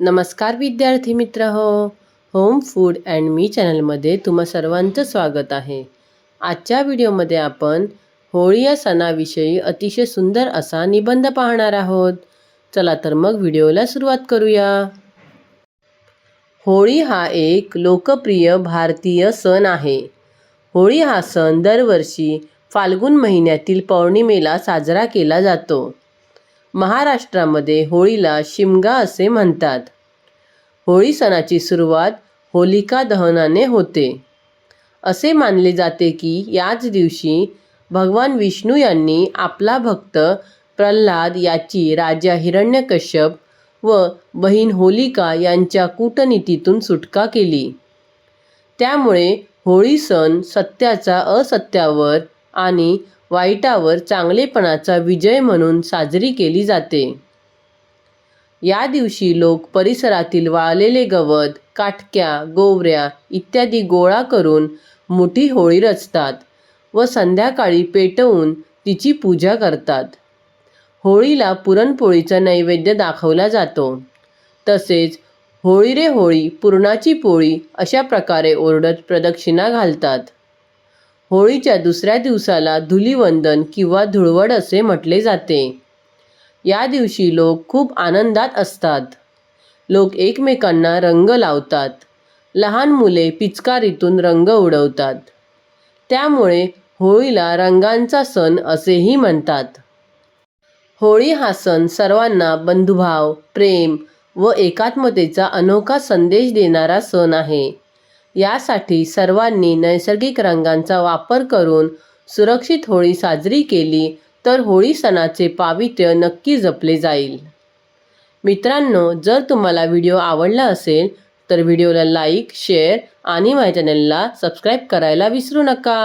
नमस्कार विद्यार्थी मित्र हो. होम फूड अँड मी चॅनलमध्ये तुम्हा सर्वांचं स्वागत आहे. आजच्या व्हिडिओमध्ये आपण होळी या सणाविषयी अतिशय सुंदर असा निबंध पाहणार आहोत. चला तर मग व्हिडिओला सुरुवात करूया. होळी हा एक लोकप्रिय भारतीय सण आहे. होळी हा सण दरवर्षी फाल्गुन महिन्यातील पौर्णिमेला साजरा केला जातो. महाराष्ट्रामध्ये होळीला शिमगा असे म्हणतात. होळी सणाची सुरुवात होलिका दहनाने होते. असे मानले जाते की याच दिवशी भगवान विष्णू यांनी आपला भक्त प्रल्हाद याची राजा हिरण्यकश्यप व बहीण होलिका यांच्या कूटनीतीतून सुटका केली. त्यामुळे होळी सण सत्याचा असत्यावर आणि वाईटावर चांगलेपणाचा विजय म्हणून साजरी केली जाते. या दिवशी लोक परिसरातील वाळलेले गवत काटक्या गोवऱ्या इत्यादी गोळा करून मोठी होळी रचतात व संध्याकाळी पेटवून तिची पूजा करतात. होळीला पुरणपोळीचा नैवेद्य दाखवला जातो. तसेच होळी रे होळी पुरणाची पोळी अशा प्रकारे ओरडत प्रदक्षिणा घालतात. होळीच्या दुसऱ्या दिवसाला धुलिवंदन किंवा धुळवड असे म्हटले जाते. या दिवशी लोक खूप आनंदात असतात. लोक एकमेकांना रंग लावतात. लहान मुले पिचकारीतून रंग उडवतात. त्यामुळे होळीला रंगांचा सण असेही म्हणतात. होळी हा सण सर्वांना बंधुभाव प्रेम व एकात्मतेचा अनोखा संदेश देणारा सण आहे. यासाठी सर्वांनी नैसर्गिक रंगांचा वापर करून सुरक्षित होळी साजरी केली तर होळी सणाचे पावित्र्य नक्की जपले जाईल. मित्रांनो जर तुम्हाला व्हिडिओ आवडला असेल तर व्हिडिओला लाईक शेअर आणि माझ्या चॅनलला सबस्क्राईब करायला विसरू नका.